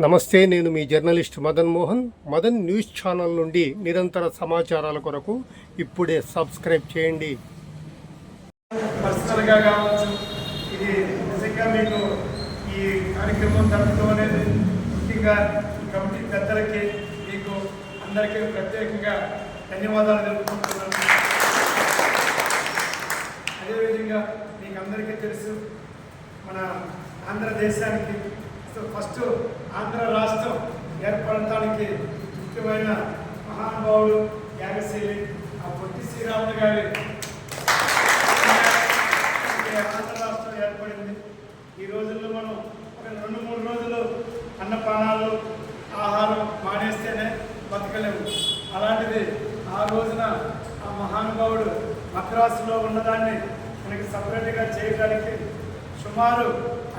నమస్తే నేను మీ journalist Madan Mohan. Madan news channel నుండి నిరంతర సమాచారాల కొరకు ఇప్పుడే సబ్స్క్రైబ్ చేయండి. పర్సనల్గా కావచ్చు ఇది నిజంగా మీకు ఈ కార్యక్రమం జరపడం అనేది ముఖ్యంగా కమిటీ పెద్దలకి మీకు అందరికీ ప్రత్యేకంగా ధన్యవాదాలు తెలుపుకుంటున్నాను. అదేవిధంగా మీకు అందరికీ తెలుసు మన ఆంధ్రదేశానికి ఫస్ట్ ఆంధ్ర రాష్ట్రం ఏర్పడటానికి ముఖ్యమైన మహానుభావుడు యాగశీలి ఆ పొట్టి శ్రీరాముడు గారి ఆంధ్ర రాష్ట్రం ఏర్పడింది. ఈ రోజుల్లో మనం ఒక రెండు మూడు రోజులు అన్నపానాలు ఆహారం మానేస్తేనే బతకలేము. అలాంటిది ఆ రోజున ఆ మహానుభావుడు మద్రాసులో ఉన్నదాన్ని మనకి సపరేట్గా చేయడానికి సుమారు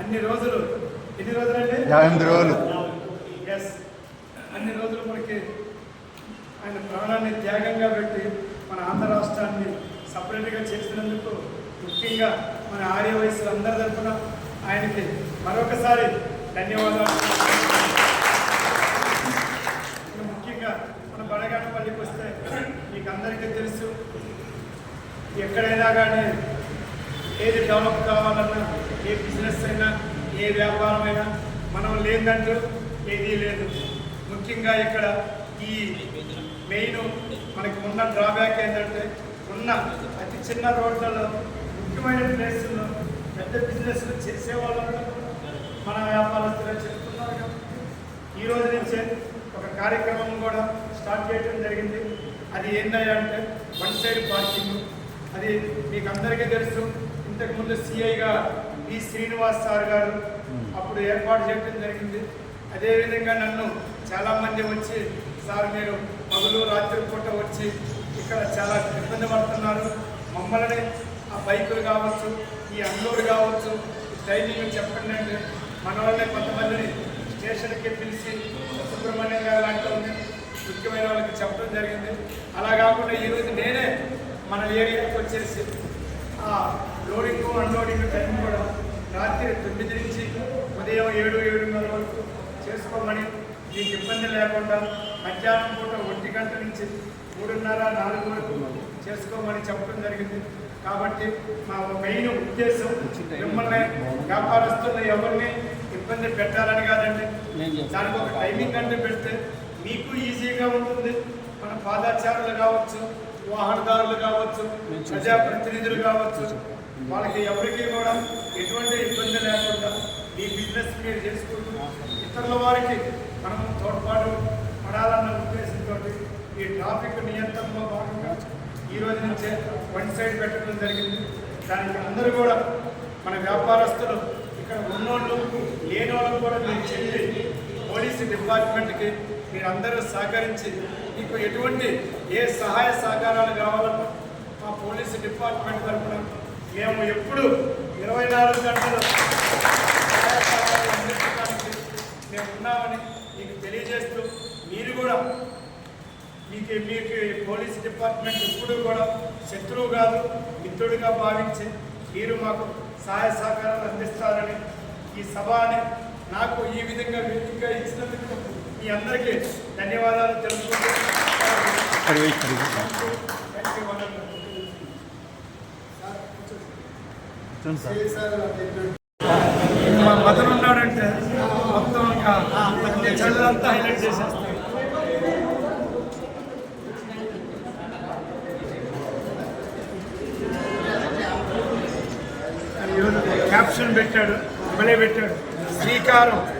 అన్ని రోజులు యాభై ఎనిమిది రోజులు. ఎస్ అన్ని రోజులు మనకి ఆయన ప్రాణాన్ని త్యాగంగా పెట్టి మన ఆంధ్ర రాష్ట్రాన్ని సపరేట్గా చేసినందుకు ముఖ్యంగా మన ఆర్య వయసులు అందరి తరఫున ఆయనకి మరొకసారి ధన్యవాదాలు. ముఖ్యంగా మన బడగానపల్లికి వస్తే మీకు అందరికీ తెలుసు ఎక్కడైనా కానీ ఏది డెవలప్ కావాలన్నా ఏ బిజినెస్ అయినా ఏ వ్యాపారమైనా మనం లేదంటూ ఏదీ లేదు. ముఖ్యంగా ఇక్కడ ఈ మెయిన్ మనకి ఉన్న డ్రాబ్యాక్ ఏంటంటే ఉన్న అతి చిన్న రోడ్లలో ముఖ్యమైన ప్లేసుల్లో పెద్ద బిజినెస్లు చేసే మన వ్యాపారస్తులే చెప్తున్నారు కాబట్టి ఈరోజు నుంచే ఒక కార్యక్రమం కూడా స్టార్ట్ చేయడం జరిగింది. అది ఏంటంటే వన్ సైడ్ పార్కింగ్. అది మీకు అందరికీ తెలుసు ఇంతకుముందు సిఐగా బి శ్రీనివాస్ సార్ గారు అప్పుడు ఏర్పాటు చేయడం జరిగింది. అదేవిధంగా నన్ను చాలామంది వచ్చి సార్ మీరు పగులు రాత్రి పూట వచ్చి ఇక్కడ చాలా ఇబ్బంది పడుతున్నారు. మమ్మల్ని ఆ బైకులు కావచ్చు ఈ అన్లోడ్ కావచ్చు ట్రైనింగ్ చెప్పండి అంటే మన వాళ్ళే కొంతమందిని స్టేషన్కి పిలిచి సుబ్రహ్మణ్యం గారు లాంటి ముఖ్యమైన వాళ్ళకి చెప్పడం జరిగింది. అలా కాకుండా ఈరోజు నేనే మన ఏరియాకి వచ్చేసి ఆ లోడింగ్ అన్లోడింగ్ టైం కూడా రాత్రి తొమ్మిది నుంచి ఉదయం ఏడు ఏడున్నర వరకు చేసుకోమని మీకు ఇబ్బంది లేకుండా మధ్యాహ్నం పూట ఒంటి గంట నుంచి మూడున్నర నాలుగు వరకు చేసుకోమని చెప్పడం జరిగింది. కాబట్టి మా మెయిన్ ఉద్దేశం మిమ్మల్ని వ్యాపారస్తులు ఎవరిని ఇబ్బంది పెట్టాలని కాదండి. దానికి ఒక టైమింగ్ అంటే పెడితే మీకు ఈజీగా ఉంటుంది. మన పాదాచారులు కావచ్చు వాహనదారులు కావచ్చు ప్రజాప్రతినిధులు కావచ్చు వాళ్ళకి ఎవరికి కూడా ఎటువంటి ఇబ్బంది లేకుండా మీ బిజినెస్ మీరు చేసుకుంటూ ఇతరుల వారికి మనం తోడ్పాటు పడాలన్న ఉద్దేశంతో ఈ ట్రాఫిక్ నియంత్రణలో భాగంగా ఈ రోజు నుంచే వన్ సైడ్ పెట్టడం జరిగింది. దానికి అందరూ కూడా మన వ్యాపారస్తులు ఇక్కడ ఉన్నోళ్ళు లేని వాళ్ళకు కూడా మీరు చెప్పి పోలీసు డిపార్ట్మెంట్కి మీరు అందరూ సహకరించి మీకు ఎటువంటి ఏ సహాయ సహకారాలు కావాలన్నా మా పోలీసు డిపార్ట్మెంట్ తరఫున మేము ఎప్పుడు ఇరవై నాలుగు గంటలు మేము ఉన్నామని మీకు తెలియజేస్తూ మీరు కూడా మీకు మీకు పోలీస్ డిపార్ట్మెంట్ ఎప్పుడు కూడా శత్రువు కాదు మిత్రుడిగా భావించి మీరు మాకు సహాయ సహకారాలు అందిస్తారని ఈ సభని నాకు ఈ విధంగా వేదికగా ఇచ్చినందుకు మీ అందరికీ ధన్యవాదాలు మదన్ ఉన్నాడంటే మొత్తం హైలైట్ చేసేస్తాడు. ఈరోజు క్యాప్షన్ పెట్టాడు భలే పెట్టాడు. Sim, Carol.